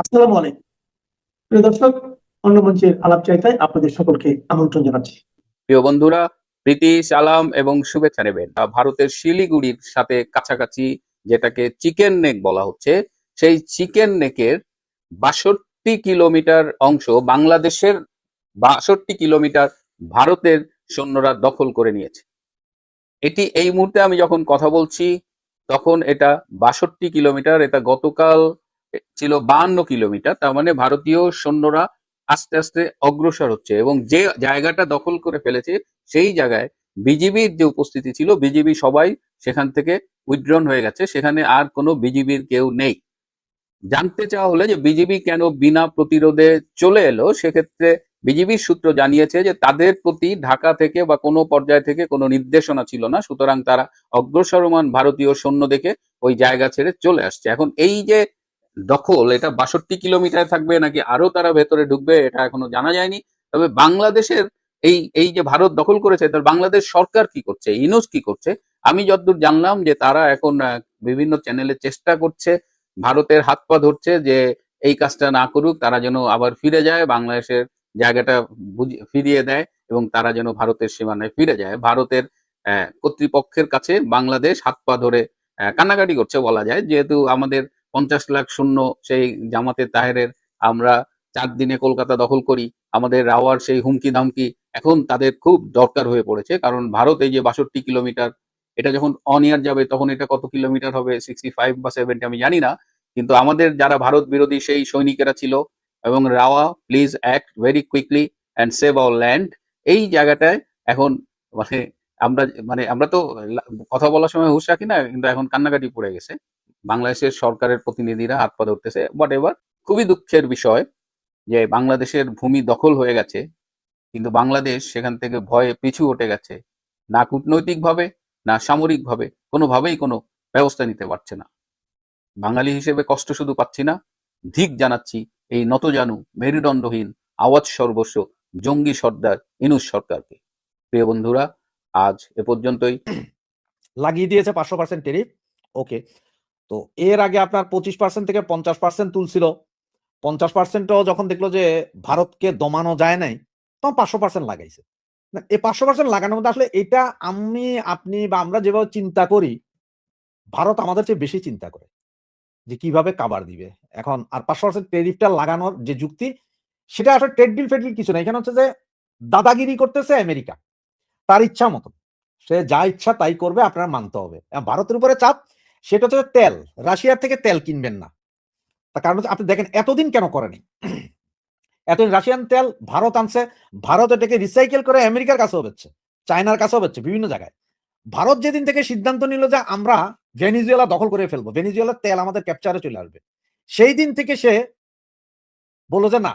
আসসালামু আলাইকুম। প্রিয় দর্শক আপনাদের সকলকে আমন্ত্রণ জানাচ্ছি। প্রিয় বন্ধুরা, প্রীতি, সালাম এবং শুভেচ্ছা নেবেন। ভারতের শিলিগুড়ির সাথে কাছাকাছি যেটাকে চিকেন নেক বলা হচ্ছে, সেই চিকেন নেকের বাষট্টি কিলোমিটার অংশ বাংলাদেশের বাষট্টি কিলোমিটার ভারতের সৈন্যরা দখল করে নিয়েছে। এটি এই মুহূর্তে আমি যখন কথা বলছি, তখন এটা বাষট্টি কিলোমিটার, এটা গতকাল ছিল বাহান্ন কিলোমিটার, তার মানে ভারতীয় সৈন্যরা আস্তে আস্তে অগ্রসর হচ্ছে এবং যে জায়গাটা দখল করে ফেলেছে, সেই জায়গায় বিজিবির যে উপস্থিতি ছিল, বিজিবি সবাই সেখান থেকে উইথড্রন হয়ে গেছে, সেখানে আর কোনো বিজিবির কেউ নেই। জানতে চাওয়া হলে যে বিজিবি কেন বিনা প্রতিরোধে চলে এলো, সেক্ষেত্রে বিজিবির সূত্র জানিয়েছে যে তাদের প্রতি ঢাকা থেকে বা কোনো পর্যায় থেকে কোনো নির্দেশনা ছিল না, সুতরাং তারা অগ্রসরমান ভারতীয় সৈন্য দেখে ওই জায়গা ছেড়ে চলে আসছে। এখন এই যে দখল, এটা বাষট্টি কিলোমিটার থাকবে নাকি আরও তারা ভেতরে ঢুকবে, এটা এখনও জানা যায়নি। তবে বাংলাদেশের এই এই যে ভারত দখল করেছে, তার বাংলাদেশ সরকার কি করছে ইনুস কি করছে, আমি যতদূর জানলাম যে তারা এখন বিভিন্ন চ্যানেলে চেষ্টা করছে, ভারতের হাত পা ধরছে যে এই কাজটা না করুক, তারা যেন আবার ফিরে যায়, বাংলাদেশের জায়গাটা ফিরিয়ে দেয় এবং তারা যেন ভারতের সীমানায় ফিরে যায়। ভারতের কর্তৃপক্ষের কাছে বাংলাদেশ হাত পা ধরে কান্নাকাটি করছে বলা যায়, যেহেতু আমাদের পঞ্চাশ লাখ শূন্য সেই জামাতে তাহেরের আমরা চার দিনে কলকাতা দখল করি। আমাদের রাওয়ার সেই হুমকি ধামকি এখন তাদের খুব দরকার হয়ে পড়েছে। কারণ ভারত এই যে বাষট্টি কিলোমিটার, এটা যখন অন ইয়ার যাবে তখন এটা কত কিলোমিটার হবে? সিক্সটি ফাইভ বা সেভেন্টি আমি জানি না। কিন্তু আমাদের যারা ভারত বিরোধী সেই সৈনিকেরা ছিল এবং rava please act very quickly and save our land এই জায়গাটায় এখন মানে আমরা মানে আমরা তো কথা বলার সময় হুঁশ রাখি না, কিন্তু এখন কান্নাকাটি পড়ে গেছে। বাংলাদেশের সরকারের প্রতিনিধিরা হাত পা ধরতেছে হোয়াট এভার খুবই দুঃখের বিষয় যে বাংলাদেশের ভূমি দখল হয়ে গেছে, কিন্তু বাংলাদেশ সেখান থেকে ভয়ে পিছু হটে গেছে। না কূটনৈতিকভাবে, না সামরিকভাবে, কোনোভাবেই কোনো ব্যবস্থা নিতে পারছে না। বাঙালি হিসেবে কষ্ট শুধু পাচ্ছি না, ধিক জানাচ্ছি এই নতজানু, মেরুদণ্ডহীন, আওয়াজ সর্বস্ব, জঙ্গি সর্দার ইনুস সরকারকে। প্রিয় বন্ধুরা, আজ এ পর্যন্তই। লাগিয়ে দিয়েছে পাঁচশো পার্সেন্ট টেরিফ ওকে তো এর আগে আপনার পঁচিশ পার্সেন্ট থেকে পঞ্চাশ পার্সেন্ট তুলছিল। পঞ্চাশ পার্সেন্টও যখন দেখল যে ভারতকে দমানো যায় নাই, তখন পাঁচশো পার্সেন্ট লাগাইছে। এই পাঁচশো পার্সেন্ট লাগানোর মধ্যে আসলে এটা আমি, আপনি বা আমরা যেভাবে চিন্তা করি, ভারত আমাদের চেয়ে বেশি চিন্তা করে যে কীভাবে কাবার দিবে। এখন আর পাঁচশো পার্সেন্ট টেরিফটা লাগানোর যে যুক্তি, সেটা আসলে ট্রেড ডিল ফেড কিছু না। এখানে হচ্ছে যে দাদাগিরি করতেছে আমেরিকা। তার ইচ্ছা মতন। সে যা ইচ্ছা তাই করবে, আপনার মানতে হবে। ভারতের উপরে চাপ সেটা হচ্ছে তেল। রাশিয়ার থেকে তেল কিনবেন না। তার কারণ হচ্ছে আপনি দেখেন এতদিন কেন করেনি? এতদিন রাশিয়ান তেল ভারত আনছে। ভারত এটাকে রিসাইকেল করে আমেরিকার কাছেও বেচছে, চায়নার কাছেও বেচছে, বিভিন্ন জায়গায়। ভারত যেদিন থেকে সিদ্ধান্ত নিল যে আমরা ভেনিজুয়েলা দখল করে ফেলব ভেনিজুয়েলার তেল আমাদের ক্যাপচারে চলে আসবে, সেই দিন থেকে সে বলল যে না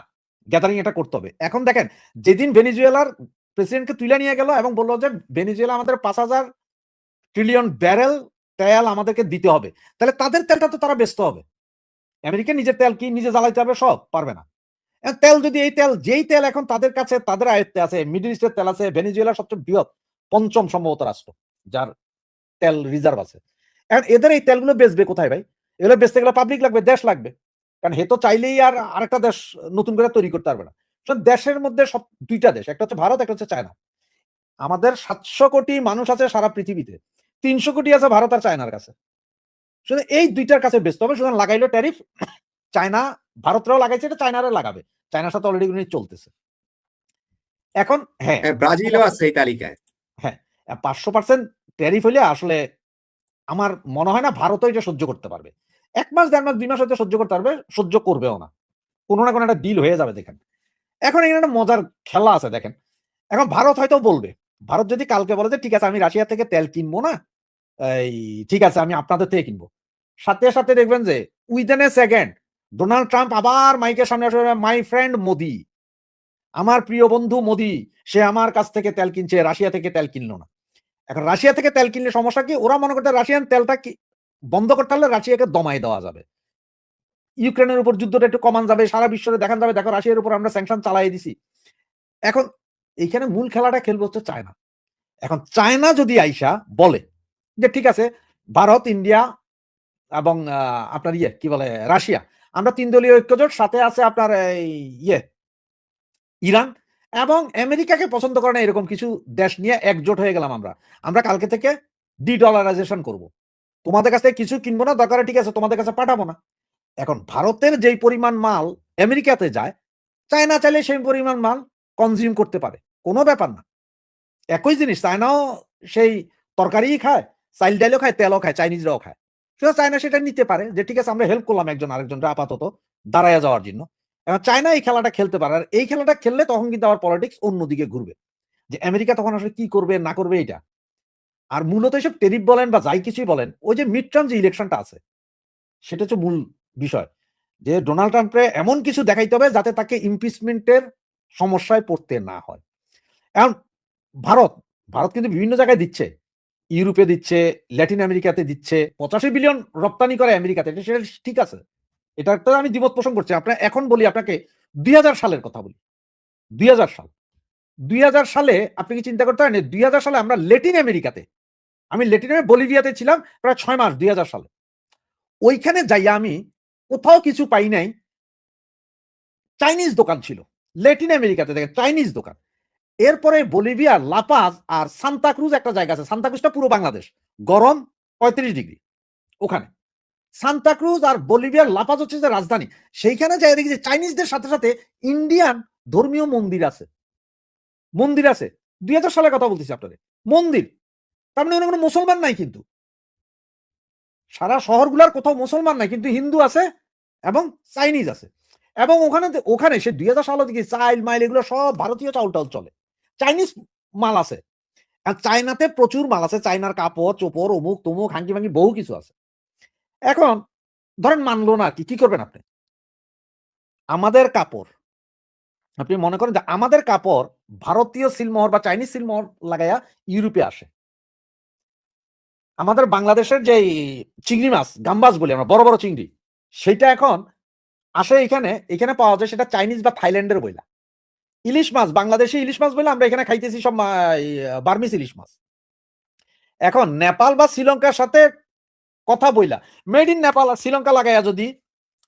গ্যাদারিং এটা করতে হবে। এখন দেখেন, যেদিন ভেনিজুয়েলার প্রেসিডেন্টকে তুলে নিয়ে গেল এবং বলল যে ভেনিজুয়েলা আমাদের পাঁচ হাজার ট্রিলিয়ন ব্যারেল তেল আমাদেরকে দিতে হবে। তাহলে তাদের তেলটা তো তারা ব্যস্ত হবে। আমেরিকা নিজের তেল কি নিজে জ্বালাইতে হবে? সব পারবে না। তেল যদি এই তেল, যেই তেল এখন তাদের কাছে, তাদের আয়ত্তে আছে, মিডল ইস্টের তেল আছে ভেনিজুয়েলা সবচেয়ে বৃহৎ, পঞ্চম সম্ভবত রাষ্ট্র, যার তেল রিজার্ভ আছে। এখন এদের এই তেলগুলো বেচবে কোথায় ভাই? এগুলো বেচতে গেলে পাবলিক লাগবে, দেশ লাগবে। কারণ হে তো চাইলেই আর আরেকটা দেশ নতুন করে তৈরি করতে পারবে না। দেশের মধ্যে সব, দুইটা দেশ, একটা হচ্ছে ভারত, একটা হচ্ছে চায়না। আমাদের সাতশো কোটি মানুষ আছে সারা পৃথিবীতে। তিনশো কোটি আছে ভারত আর চায়নার কাছে। শুধু এই দুইটার কাছে ব্যস্ত হবে সুতরাং লাগাইলো ট্যারিফ চায়না ভারতরাও লাগাইছে এটা চায়নারে লাগাবে। চায়নার সাথে অলরেডি চলতেছে। এখন হ্যাঁ। হ্যাঁ, ব্রাজিলও আছে এই তালিকায়। হ্যাঁ পাঁচশো পার্সেন্ট ট্যারিফ হলে আসলে আমার মনে হয় না ভারতও এটা সহ্য করতে পারবে। এক মাস দেড় মাস দুই মাস হয়তো সহ্য করতে পারবে সহ্য করবেও না। কোনো না কোনো একটা ডিল হয়ে যাবে দেখেন। এখন এখানে একটা মজার খেলা আছে দেখেন। এখন ভারত হয়তো বলবে ভারত যদি কালকে বলে যে ঠিক আছে আমি রাশিয়া থেকে তেল কিনবো না এই, ঠিক আছে, আমি আপনাদের থেকে কিনবো। সাথে সাথে দেখবেন যে within a second Donald Trump আবার মাইকের সামনে আসবে মাই ফ্রেন্ড মোদি, আমার প্রিয় বন্ধু মোদি, সে আমার কাছ থেকে তেল কিনছে, রাশিয়া থেকে তেল কিনলো না। এখন রাশিয়া থেকে তেল কিনলে সমস্যা কি? ওরা মনে করতে রাশিয়ান তেলটা কি, বন্ধ করতে হলে রাশিয়াকে দমাই দেওয়া যাবে। ইউক্রেনের উপর যুদ্ধটা একটু কমান যাবে, সারা বিশ্বরে দেখান যাবে, দেখো রাশিয়ার উপর আমরা স্যাংশন চালাই দিছি। এখন, এইখানে মূল খেলাটা খেলবে হচ্ছে চায়না। এখন চায়না যদি আইসা বলে যে ঠিক আছে, ভারত, ইন্ডিয়া এবং আপনার ইয়ে কি বলে, রাশিয়া। আমরা তিন দলীয় ঐক্যজোট, সাথে আছে আপনার ইয়ে ইরান এবং আমেরিকাকে পছন্দ করে না এরকম কিছু দেশ নিয়ে একজোট হয়ে গেলাম আমরা। আমরা কালকে থেকে ডি ডলারাইজেশন করব। তোমাদের কাছ কিছু কিনবো না, দরকার ঠিক আছে, তোমাদের কাছে পাঠাবো না। এখন ভারতের যেই পরিমাণ মাল আমেরিকাতে যায়, চায়না চাইলে সেই পরিমাণ মাল কনজিউম করতে পারে। কোনো ব্যাপার না। একই জিনিস, চায়নাও সেই তরকারিই খায় চাইল ডাইলও খায়, তেলও খায়, চাইনিজরাও খায়। সেটা চায়না সেটা নিতে পারে যে, ঠিক আছে, আমরা হেল্প করলাম একজন আরেকজনকে আপাতত দাঁড়ায় যাওয়ার জন্য। এখন চায়না এই খেলাটা খেলতে পারে। আর এই খেলাটা খেললে তখন কিন্তু আবার পলিটিক্স অন্যদিকে ঘুরবে। যে, আমেরিকা তখন আসলে কি করবে, না করবে এটা আর মূলত এসব টেরিফ বলেন বা যাই কিছুই বলেন, ওই যে মিড টার্ম যে ইলেকশনটা আছে, সেটা হচ্ছে মূল বিষয়। যে ডোনাল্ড ট্রাম্পে এমন কিছু দেখাইতে হবে যাতে তাকে ইমপিচমেন্টের সমস্যায় পড়তে না হয়। এখন ভারত ভারত কিন্তু বিভিন্ন জায়গায় দিচ্ছে। ইউরোপে দিচ্ছে, ল্যাটিন আমেরিকাতে দিচ্ছে, পঁচাশি বিলিয়ন রপ্তানি করে আমেরিকাতে সেটা ঠিক আছে। এটা তো আমি দ্বিমত পোষণ করছি। আপনার, এখন বলি আপনাকে দুই হাজার সালের কথা বলি। দুই হাজার সাল। দুই হাজার সালে আপনি কি চিন্তা করতে পারেন দুই হাজার সালে আমরা ল্যাটিন আমেরিকাতে, আমি ল্যাটিন বলিভিয়াতে ছিলাম প্রায় ছয় মাস দুই হাজার সালে। ওইখানে যাইয়া আমি কোথাও কিছু পাই নাই। চাইনিজ দোকান ছিল। ল্যাটিন আমেরিকাতে দেখেন, চাইনিজ দোকান। এরপরে বলিভিয়ার লাপাজ আর সান্তাক্রুজ একটা জায়গা আছে। সান্তাক্রুজটা পুরো বাংলাদেশ। গরম পঁয়ত্রিশ ডিগ্রি ওখানে। সান্তাক্রুজ আর বলিভিয়ার লাপাজ হচ্ছে যে রাজধানী। সেইখানে যাই দেখি যে চাইনিজদের সাথে সাথে ইন্ডিয়ান ধর্মীয় মন্দির আছে। মন্দির আছে। দুই হাজার সালের কথা বলতেছি আপনাদের মন্দির। তার মানে কোনো মুসলমান নাই কিন্তু। সারা শহরগুলার কোথাও মুসলমান নাই, কিন্তু হিন্দু আছে এবং চাইনিজ আছে। এবং ওখানে ওখানে সে দুই হাজার সালের দিকে চাইল, মাইল এগুলো সব ভারতীয় চাউল টাউল চলে। চাইনিজ মাল আছে। আর চায়নাতে প্রচুর মাল আছে। চায়নার কাপড়, চোপড়, অমুক, তমুক হাঙ্কি ভাঙ্গি বহু কিছু আছে। এখন ধরেন মানলো না কি কি করবেন আপনি? আমাদের কাপড়, আপনি মনে করেন যে আমাদের কাপড় ভারতীয় সিলমোহর বা চাইনিজ সিলমোহর লাগাইয়া ইউরোপে আসে। আমাদের বাংলাদেশের যে চিংড়ি মাছ গাম্বাস বলি আমরা, বড় বড় চিংড়ি, সেটা এখন আসে এখানে এখানে পাওয়া যায় সেটা চাইনিজ বা থাইল্যান্ডের বইলা। ইলিশ মাছ বাংলাদেশে ইলিশ মাছ বলে আমরা এখানে খাইতেছি সব বার্মিস ইলিশ মাছ। এখন নেপাল বা শ্রীলঙ্কার সাথে কথা বইলা মেড ইন নেপাল আর শ্রীলঙ্কা লাগাইয়া যদি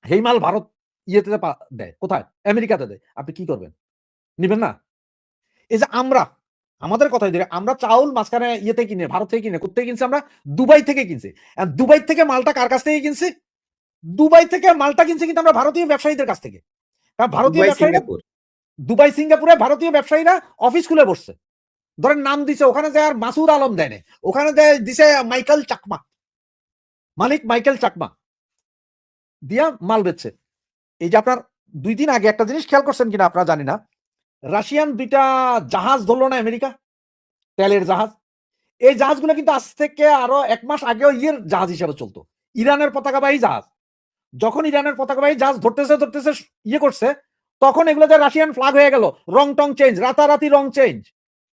হেই মাল ভারত ইয়েতে দেয় কোথায়? আমেরিকাতে দেয় আপনি কি করবেন? নিবেন না? এই যে আমরা আমাদের কথাই ধরে আমরা চাউল মাঝখানে ইয়েতে কিনে ভারত থেকে কিনে কোথেকে কিনছি আমরা? দুবাই থেকে কিনছি। দুবাই থেকে মালটা কার কাছ থেকে কিনছি? দুবাই থেকে মালটা কিনছি কিন্তু আমরা ভারতীয় ব্যবসায়ীদের কাছ থেকে। কারণ ভারতীয় ব্যবসায়ীরা দুবাই, সিঙ্গাপুরে ভারতীয় ব্যবসায়ীরা অফিস খুলে বসছে। ধরেন নাম দিছে, ওখানে যায় আর মাসুদ আলম দেয় ওখানে দেয় দিছে মাইকেল চাকমা। মালিক মাইকেল চাকমা। দিয়া মাল বেচছে। এই যে আপনার দুই দিন আগে একটা জিনিস খেয়াল করছেন কিনা আপনারা জানি না। রাশিয়ান দুইটা জাহাজ ধরলো না আমেরিকা? তেলের জাহাজ। এই জাহাজগুলো কিন্তু আজ থেকে আরও এক মাস আগেও ইয়ের জাহাজ হিসাবে চলতো। ইরানের পতাকাবাহী জাহাজ। যখন ইরানের পতাকাবাহী জাহাজ ধরতেছে ধরতেছে ইয়ে করছে তখন এগুলো যে রাশিয়ান ফ্লাগ হয়ে গেল, রং টং চেঞ্জ রাতারাতি রং চেঞ্জ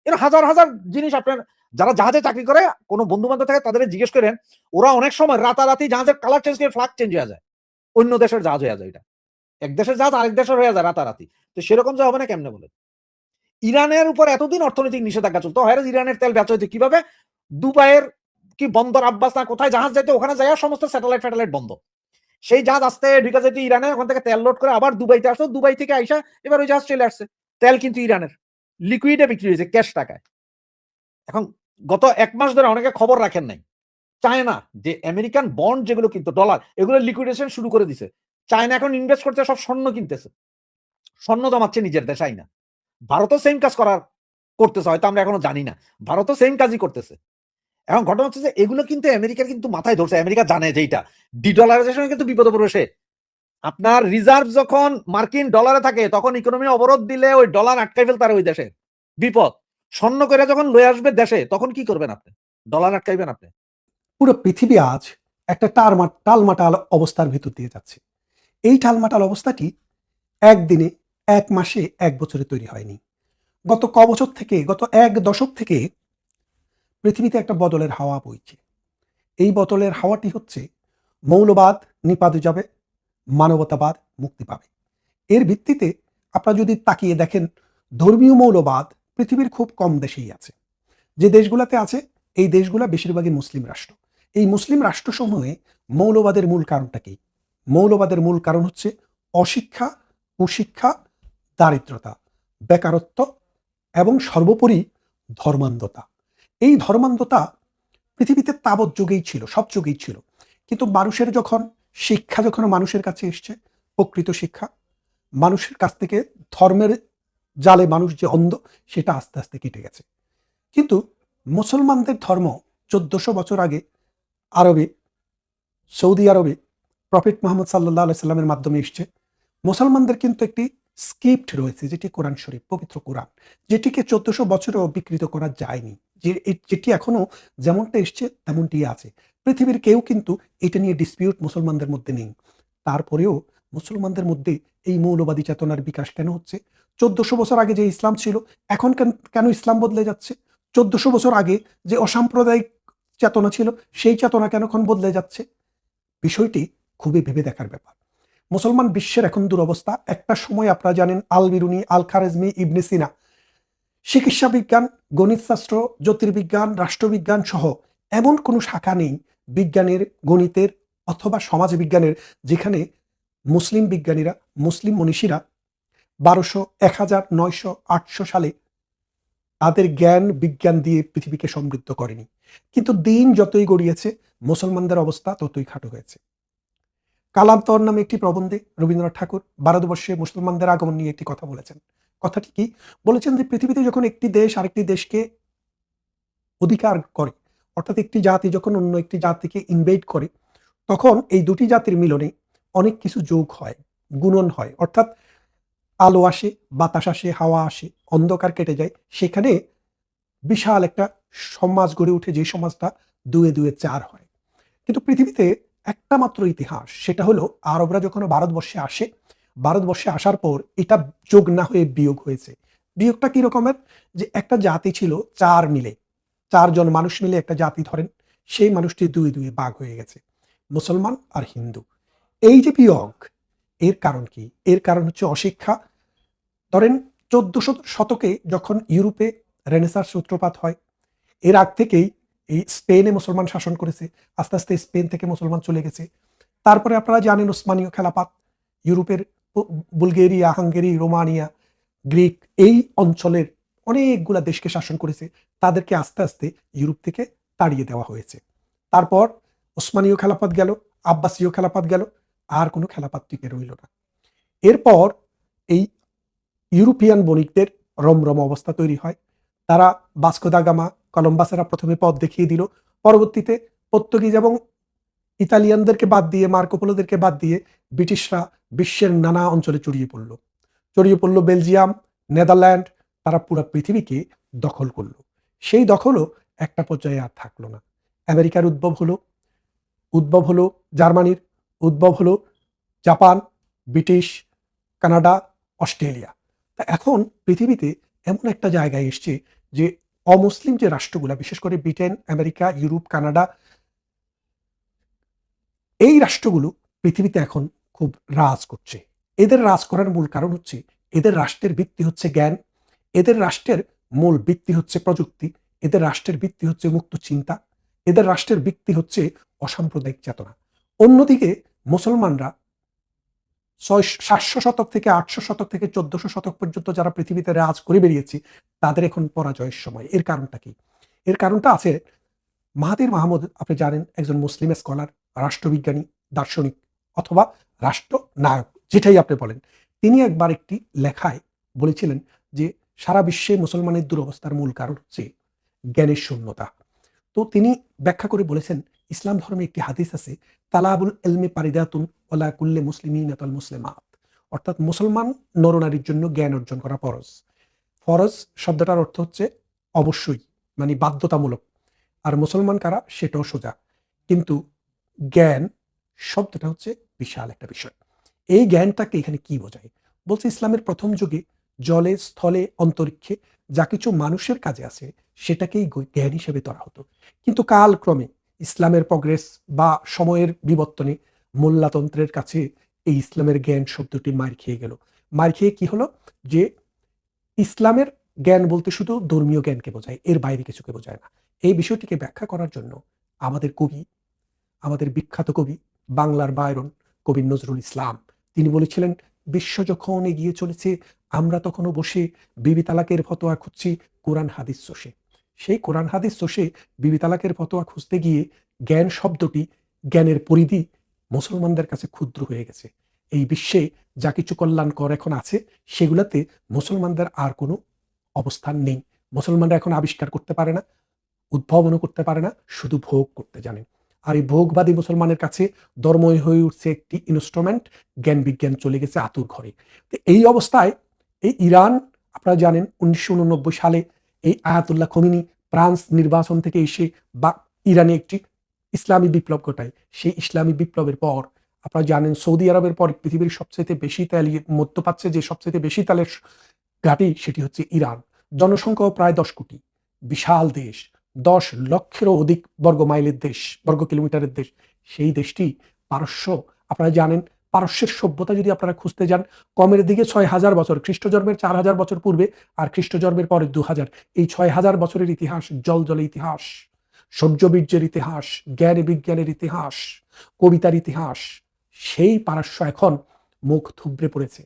এর হাজার হাজার জিনিস আপনার, যারা জাহাজে চাকরি করে, কোনো বন্ধু বান্ধব থাকে, তাদের জিজ্ঞেস করেন, ওরা অনেক সময় রাতারাতি জাহাজের কালার চেঞ্জ করে ফ্লাগ চেঞ্জ হয়ে যায়। অন্য দেশের জাহাজ হয়ে যায় এটা। এক দেশের জাহাজ আরেক দেশের হয়ে যায় রাতারাতি। তো সেরকম যে হবে না কেমনে বলে ইরানের উপর এতদিন অর্থনৈতিক নিষেধাজ্ঞা চলতো হয় ইরানের তেল বেচা হইতো কীভাবে? দুবাইয়ের কি বন্দর আব্বাস না কোথায় জাহাজ যাইতে, ওখানে যায় সমস্ত স্যাটেলাইট ফ্যাটেলাইট বন্ধ। সেই জাহাজ আসতে ঢুকে যেতে ইরানে, ওখান থেকে তেল লোড করে আবার দুবাইতে আসতো দুবাই থেকে আইসা এবার ওই জাহাজ চলে আসছে। তেল কিন্তু ইরানের। লিকুইডে বিক্রি হয়েছে ক্যাশ টাকায়। এখন গত এক মাস ধরে অনেকে খবর রাখেন নাই। চায়না যে আমেরিকান বন্ড যেগুলো কিন্তু ডলার এগুলো লিকুইডেশন শুরু করে দিছে। চায়না এখন ইনভেস্ট করতে সব স্বর্ণ কিনতেছে। স্বর্ণ জমাচ্ছে নিজের দেশাই না ভারতও সেম কাজ করার করতেছে, হয়তো আমরা এখনও জানি না। ভারতও সেম কাজই করতেছে। এখন ঘটনা হচ্ছে যে এগুলো কিন্তু আমেরিকার কিন্তু মাথায় ধরছে। আমেরিকা জানে যে এইটা। ডিডলারাইজেশন কিন্তু বিপদে পড়বে আপনার রিজার্ভ যখন মার্কিন ডলারে থাকে, তখন ইকোনমি অবরোধ দিলে ওই ডলার আটকাই ফেলতার ওই দেশের বিপদ। স্বর্ণ করে যখন লয়ে আসবে দেশে, তখন কি করবেন আপনি? ডলার আটকাইবেন আপনি। পুরো পৃথিবী আজ একটা টারমা টালমাটাল অবস্থার ভিতর দিয়ে যাচ্ছে। এই টালমাটাল অবস্থাটি একদিনে, এক মাসে এক বছরে তৈরি হয়নি। গত ক বছর থেকে, গত এক দশক থেকে পৃথিবীতে একটা বদলের হাওয়া বইছে। এই বদলের হাওয়াটি হচ্ছে, মৌলবাদ নিপাতে যাবে, মানবতাবাদ মুক্তি পাবে। এর ভিত্তিতে আপনারা যদি তাকিয়ে দেখেন, ধর্মীয় মৌলবাদ পৃথিবীর খুব কম দেশেই আছে। যে দেশগুলোতে আছে, এই দেশগুলো বেশিরভাগই মুসলিম রাষ্ট্র। এই মুসলিম রাষ্ট্রসমূহে মৌলবাদের মূল কারণটা কি? মৌলবাদের মূল কারণ হচ্ছে অশিক্ষা, কুশিক্ষা, দারিদ্রতা, বেকারত্ব এবং সর্বোপরি ধর্মান্ধতা। এই ধর্মান্ধতা পৃথিবীতে তাবৎ যুগেই ছিল, সব যুগেই ছিল। কিন্তু মানুষের যখন শিক্ষা যখন মানুষের কাছে এসছে, প্রকৃত শিক্ষা, মানুষের কাছ থেকে ধর্মের জালে মানুষ যে অন্ধ, সেটা আস্তে আস্তে কেটে গেছে। কিন্তু মুসলমানদের ধর্ম চোদ্দশো বছর আগে আরবে, সৌদি আরবে প্রফেট মোহাম্মদ সাল্লাহ সাল্লামের মাধ্যমে এসছে। মুসলমানদের কিন্তু একটি স্ক্রিপ্ট রয়েছে, যেটি কোরআন শরীফ, পবিত্র কোরআন, যেটিকে চোদ্দশো বছরেও বিকৃত করা যায়নি। যে যেটি এখনও যেমনটা এসছে তেমনটি আছে। পৃথিবীর কেউ কিন্তু এটা নিয়ে ডিসপিউট মুসলমানদের মধ্যে নেই। তারপরেও মুসলমানদের মধ্যে এই মৌলবাদী চেতনার বিকাশ কেন হচ্ছে? চোদ্দশো বছর আগে যে ইসলাম ছিল, এখন কেন- ইসলাম বদলে যাচ্ছে? চোদ্দশো বছর আগে যে অসাম্প্রদায়িক চেতনা ছিল, সেই চেতনা কেন এখন বদলে যাচ্ছে? বিষয়টি খুবই ভেবে দেখার ব্যাপার। মুসলমান বিশ্বের এখন দুরবস্থা। একটা সময় আপনারা জানেন আল বিরুনি আল খারেজমি ইবনে সিনা। চিকিৎসা বিজ্ঞান গণিতশাস্ত্র জ্যোতির্বিজ্ঞান, রাষ্ট্রবিজ্ঞান সহ এমন কোনো শাখা নেই বিজ্ঞানের, গণিতের অথবা সমাজ বিজ্ঞানের যেখানে মুসলিম বিজ্ঞানীরা, মুসলিম মনীষীরা বারোশো এক হাজার নয়শো, আটশো সালে তাদের জ্ঞান, বিজ্ঞান দিয়ে পৃথিবীকে সমৃদ্ধ করেনি। কিন্তু দিন যতই গড়িয়েছে, মুসলমানদের অবস্থা ততই খাটো হয়েছে। কালান্তর নামে একটি প্রবন্ধে রবীন্দ্রনাথ ঠাকুর ভারতবর্ষে মুসলমানদের আগমন নিয়ে একটি কথা বলেছেন। কথাটি কি? বলেছেন যে পৃথিবীতে যখন একটি দেশ আরেকটি দেশকে অধিকার করে, অর্থাৎ একটি জাতি যখন অন্য একটি জাতিকে ইনভেট করে, তখন এই দুটি জাতির মিলনে অনেক কিছু যোগ হয়, গুণন হয়। অর্থাৎ আলো আসে, বাতাস আসে, হাওয়া আসে, অন্ধকার কেটে যায়। সেখানে বিশাল একটা সমাজ গড়ে উঠে, যে সমাজটা দুয়ে দুয়ে চার হয়। কিন্তু পৃথিবীতে একটা মাত্র ইতিহাস, সেটা হলো আরবরা যখন ভারতবর্ষে আসে, ভারতবর্ষে আসার পর এটা যোগ না হয়ে বিয়োগ হয়েছে। বিয়োগটা কি রকমের? যে একটা জাতি ছিল চার মিলে, চারজন মানুষ মিলে একটা জাতি ধরেন, সেই মানুষটি দুই দুই বাঘ হয়ে গেছে, মুসলমান আর হিন্দু। এই যে বিয়োগ, এর কারণ কি? এর কারণ হচ্ছে অশিক্ষা। ধরেন চোদ্দশো শতকে যখন ইউরোপে রেনেসার সূত্রপাত হয়, এর আগ থেকেই এই স্পেনে মুসলমান শাসন করেছে, আস্তে আস্তে স্পেন থেকে মুসলমান চলে গেছে। তারপরে আপনারা জানেন ওসমানীয় খেলাপাত, ইউরোপের বুলগেরিয়া, হাঙ্গেরি, রোমানিয়া, গ্রিক, এই অঞ্চলের অনেকগুলা দেশকে শাসন করেছে। তাদেরকে আস্তে আস্তে ইউরোপ থেকে তাড়িয়ে দেওয়া হয়েছে। তারপর ওসমানীয় খেলাপাত গেল, আব্বাসীয় খেলাপাত গেল, আর কোনো খেলাপাত টিকে রইল না। এরপর এই ইউরোপিয়ান বণিকদের রমরম অবস্থা তৈরি হয়। তারা বাস্কো দা গামা কলম্বাসেরা প্রথমে পথ দেখিয়ে দিল। পরবর্তীতে পর্তুগিজ এবং ইতালিয়ানদেরকে বাদ দিয়ে, মার্কোপোলোদেরকে বাদ দিয়ে ব্রিটিশরা বিশ্বের নানা অঞ্চলে চড়িয়ে পড়ল। চড়িয়ে পড়ল বেলজিয়াম, নেদারল্যান্ড, তারা পুরো পৃথিবীকে দখল করল। সেই দখলও একটা পর্যায়ে আর থাকল না। আমেরিকার উদ্ভব হলো উদ্ভব হলো জার্মানির, উদ্ভব হলো জাপান, ব্রিটিশ, কানাডা, অস্ট্রেলিয়া। তা এখন পৃথিবীতে এমন একটা জায়গায় এসছে যে অমুসলিম যে রাষ্ট্রগুলা, বিশেষ করে ব্রিটেন, আমেরিকা, ইউরোপ, কানাডা, এই রাষ্ট্রগুলো পৃথিবীতে এখন খুব রাজ করছে। এদের রাজ করার মূল কারণ হচ্ছে, এদের রাষ্ট্রের ভিত্তি হচ্ছে জ্ঞান, এদের রাষ্ট্রের মূল ভিত্তি হচ্ছে প্রযুক্তি, এদের রাষ্ট্রের ভিত্তি হচ্ছে মুক্ত চিন্তা, এদের রাষ্ট্রের ভিত্তি হচ্ছে অসাম্প্রদায়িক চেতনা। অন্যদিকে মুসলমানরা সাতশো শতক থেকে আটশো শতক থেকে চোদ্দশো শতক পর্যন্ত যারা পৃথিবীতে রাজ করে বেরিয়েছে, তাদের এখন পরাজয়ের সময়। এর কারণটা কি? এর কারণটা আছে মাহাতির মাহমুদ, আপনি জানেন, একজন মুসলিম স্কলার, রাষ্ট্রবিজ্ঞানী, দার্শনিক অথবা রাষ্ট্র নায়ক যেটাই আপনি বলেন। তিনি একবার একটি লেখায় বলেছিলেন যে, সারা বিশ্বে মুসলমানের দুরবস্থার মূল কারণ হচ্ছে জ্ঞানের শূন্যতা। তো তিনি ব্যাখ্যা করে বলেছেন ইসলাম ধর্মে একটি হাদিস আছে, তালাবুল এলমে পারিদাতুন ওলা কুল্লে মুসলিমিন আতাল মুসলিমাত। অর্থাৎ মুসলমান নরনারীর জন্য জ্ঞান অর্জন করা ফরজ। ফরজ শব্দটার অর্থ হচ্ছে অবশ্যই মানে বাধ্যতামূলক। আর মুসলমান কারা? সেটাও সোজা। কিন্তু জ্ঞান শব্দটা হচ্ছে বিশাল একটা বিষয়। এই জ্ঞানটাকে এখানে কি বোঝায়? বলছে ইসলামের প্রথম যুগে জলে, স্থলে, অন্তরিক্ষে যা কিছু মানুষের কাজে আছে, সেটাকেই জ্ঞান হিসেবে ধরা হতো। কিন্তু কালক্রমে ইসলামের প্রগ্রেস বা সময়ের বিবর্তনে মোল্লাতন্ত্রের কাছে এই ইসলামের জ্ঞান শব্দটি মার খেয়ে গেল। মার খেয়ে কি হলো? যে ইসলামের জ্ঞান বলতে শুধু ধর্মীয় জ্ঞানকে বোঝায়, এর বাইরে কিছুকে বোঝায় না। এই বিষয়টিকে ব্যাখ্যা করার জন্য আমাদের কবি, আমাদের বিখ্যাত কবি, বাংলার বায়রন কবি নজরুল ইসলাম, তিনি বলেছিলেন, বিশ্ব যখন এগিয়ে চলেছে, আমরা তখনও বসে বিবি তালাকের ফতোয়া খুঁজছি, কোরআন হাদিস চষে সেই কোরআন হাদিস চষে বিবি তালাকের ফতোয়া খুঁজতে গিয়ে জ্ঞান শব্দটি জ্ঞানের পরিধি মুসলমানদের কাছে ক্ষুদ্র হয়ে গেছে। এই বিশ্বে যা কিছু কল্যাণকর এখন আছে, সেগুলোতে মুসলমানদের আর কোনো অবস্থান নেই। মুসলমানরা এখন আবিষ্কার করতে পারে না, উদ্ভাবনও করতে পারে না, শুধু ভোগ করতে জানে। আর এই ভোগবাদী মুসলমানের কাছে ধর্মই হয়ে উঠছে একটি ইনস্ট্রুমেন্ট জ্ঞান বিজ্ঞান চলে গেছে আতুর ঘরে। তো এই অবস্থায় এই ইরান, আপনারা জানেন, উনিশশো উননব্বই সালে এই আয়াতুল্লাহ খমিনি ফ্রান্স নির্বাচন থেকে এসে বা ইরানে একটি ইসলামী বিপ্লব ঘটায়। সেই ইসলামী বিপ্লবের পর, আপনারা জানেন সৌদি আরবের পর পৃথিবীর সবচেয়ে বেশি তেল মধ্যপ্রাচ্যে যে সবচেয়ে বেশি তেলের ঘাঁটি সেটি হচ্ছে ইরান। জনসংখ্যাও প্রায় দশ কোটি। বিশাল দেশ। দশ লক্ষেরও অধিক বর্গ মাইলের দেশ বর্গ কিলোমিটারের দেশ। সেই দেশটি পারস্য, আপনারা জানেন পারস্যের সভ্যতা যদি আপনারা খুঁজতে যান, কমের দিকে ছয় হাজার বছর খ্রিস্ট জন্মের চার হাজার বছর পূর্বে আর খ্রিস্ট জন্মের পরে দু হাজার। এই ছয় হাজার বছরের ইতিহাস জল জলে ইতিহাস সৌর্যবীর্যের ইতিহাস, জ্ঞান বিজ্ঞানের ইতিহাস, কবিতার ইতিহাস, সেই পারস্য এখন মুখ থুবড়ে পড়েছে।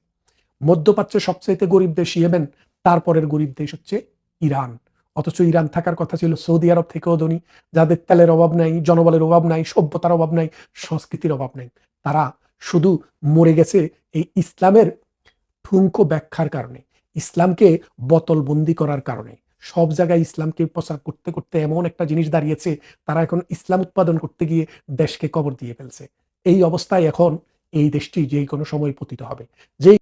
মধ্যপ্রাচ্যের সবচাইতে গরিব দেশ ইয়েমেন, তারপরের গরিব দেশ হচ্ছে ইরান। অথচ ইরান থাকার কথা ছিল সৌদি আরব থেকেও ধনী, যাদের তেলের অভাব নাই, জনবলের অভাব নাই, সভ্যতার অভাব নাই, সংস্কৃতির অভাব নাই। তারা শুধু মরে গেছে এই ইসলামের ঠুঙ্কো ব্যাখ্যার কারণে, ইসলামকে বোতলবন্দি করার কারণে। সব জায়গায় ইসলামকে প্রচার করতে করতে এমন একটা জিনিস দাঁড়িয়েছে, তারা এখন ইসলাম উৎপাদন করতে গিয়ে দেশকে কবর দিয়ে ফেলছে। এই অবস্থায় এখন এই দেশটি যে কোনো সময় পতিত হবে। যেই